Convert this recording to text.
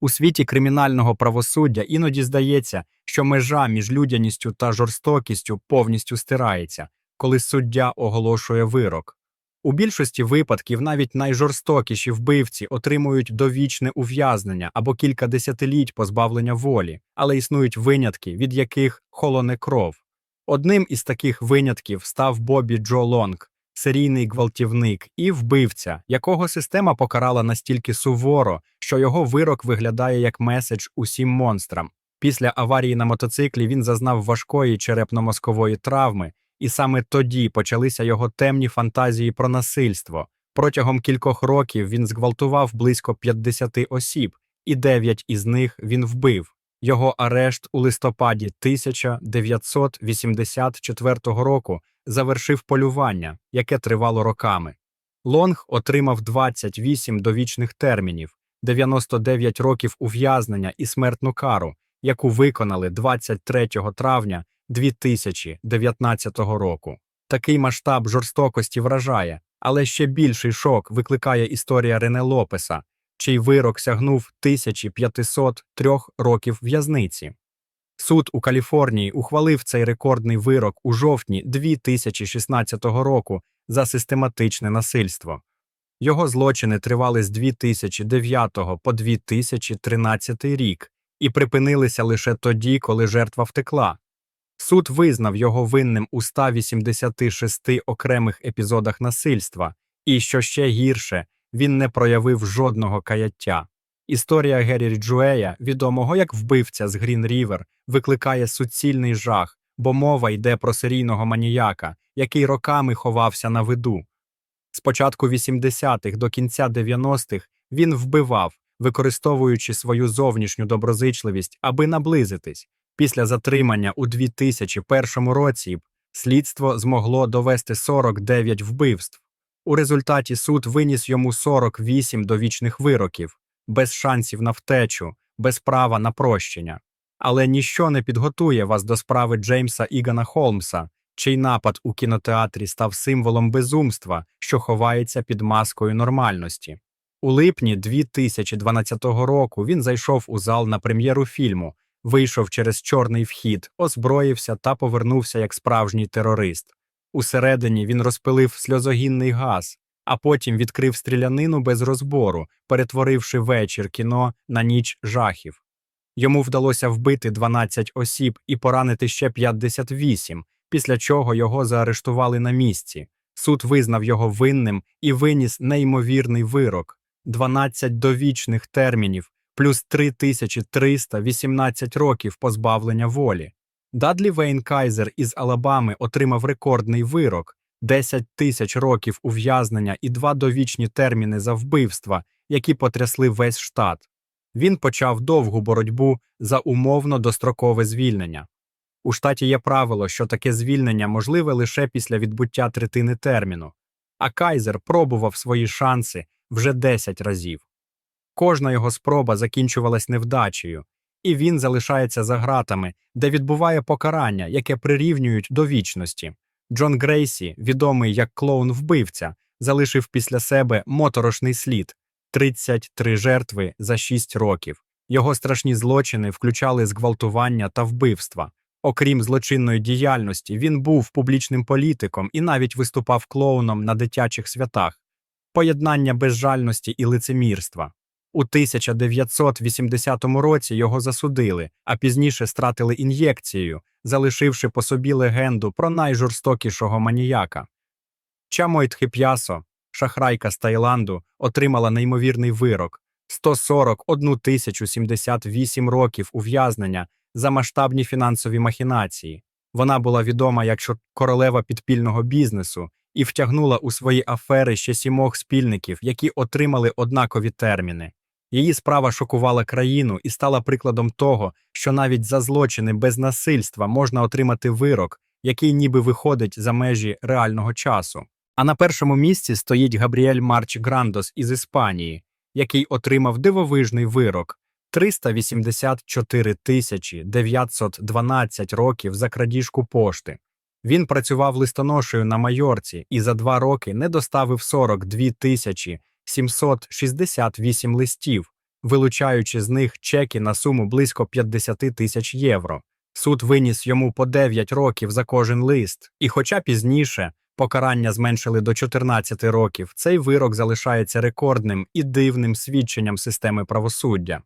У світі кримінального правосуддя іноді здається, що межа між людяністю та жорстокістю повністю стирається, коли суддя оголошує вирок. У більшості випадків навіть найжорстокіші вбивці отримують довічне ув'язнення або кілька десятиліть позбавлення волі, але існують винятки, від яких холоне кров. Одним із таких винятків став Бобі Джо Лонг, серійний гвалтівник і вбивця, якого система покарала настільки суворо, що його вирок виглядає як меседж усім монстрам. Після аварії на мотоциклі він зазнав важкої черепно-мозкової травми, і саме тоді почалися його темні фантазії про насильство. Протягом кількох років він зґвалтував близько 50 осіб, і дев'ять із них він вбив. Його арешт у листопаді 1984 року завершив полювання, яке тривало роками. Лонг отримав 28 довічних термінів, 99 років ув'язнення і смертну кару, яку виконали 23 травня 2019 року. Такий масштаб жорстокості вражає, але ще більший шок викликає історія Рене Лопеса, чий вирок сягнув 1503 років в'язниці. Суд у Каліфорнії ухвалив цей рекордний вирок у жовтні 2016 року за систематичне насильство. Його злочини тривали з 2009 по 2013 рік і припинилися лише тоді, коли жертва втекла. Суд визнав його винним у 186 окремих епізодах насильства, і, що ще гірше, він не проявив жодного каяття. Історія Геррі Ріджуея, відомого як вбивця з Грін Рівер, викликає суцільний жах, бо мова йде про серійного маніяка, який роками ховався на виду. З початку 80-х до кінця 90-х він вбивав, використовуючи свою зовнішню доброзичливість, аби наблизитись. Після затримання у 2001 році слідство змогло довести 49 вбивств. У результаті суд виніс йому 48 довічних вироків, без шансів на втечу, без права на прощення. Але ніщо не підготує вас до справи Джеймса Ігана Холмса, чий напад у кінотеатрі став символом безумства, що ховається під маскою нормальності. У липні 2012 року він зайшов у зал на прем'єру фільму, вийшов через чорний вхід, озброївся та повернувся як справжній терорист. Усередині він розпилив сльозогінний газ, а потім відкрив стрілянину без розбору, перетворивши вечір кіно на ніч жахів. Йому вдалося вбити 12 осіб і поранити ще 58, після чого його заарештували на місці. Суд визнав його винним і виніс неймовірний вирок 12 довічних термінів плюс 3318 років позбавлення волі. Дадлі Вейн Кайзер із Алабами отримав рекордний вирок 10 тисяч років ув'язнення і два довічні терміни за вбивства, які потрясли весь штат. Він почав довгу боротьбу за умовно дострокове звільнення. У штаті є правило, що таке звільнення можливе лише після відбуття третини терміну, а Кайзер пробував свої шанси вже 10 разів. Кожна його спроба закінчувалась невдачею, і він залишається за ґратами, де відбуває покарання, яке прирівнюють до вічності. Джон Грейсі, відомий як клоун-вбивця, залишив після себе моторошний слід 33 жертви за 6 років. Його страшні злочини включали зґвалтування та вбивства. Окрім злочинної діяльності, він був публічним політиком і навіть виступав клоуном на дитячих святах, поєднання безжальності і лицемірства. У 1980 році його засудили, а пізніше стратили ін'єкцією, залишивши по собі легенду про найжорстокішого маніяка. Чамойт Хип'ясо, шахрайка з Таїланду, отримала неймовірний вирок 141 тисячу 78 років ув'язнення за масштабні фінансові махінації. Вона була відома як королева підпільного бізнесу і втягнула у свої афери ще сімох спільників, які отримали однакові терміни. Її справа шокувала країну і стала прикладом того, що навіть за злочини без насильства можна отримати вирок, який ніби виходить за межі реального часу. А на першому місці стоїть Габріель Марч Грандос із Іспанії, який отримав дивовижний вирок 384 тисячі 912 років за крадіжку пошти. Він працював листоношею на Майорці і за два роки не доставив 42 тисячі 768 листів. вилучаючи з них чеки на суму близько 50 тисяч євро. Суд виніс йому по 9 років за кожен лист, і хоча пізніше покарання зменшили до 14 років, цей вирок залишається рекордним і дивним свідченням системи правосуддя.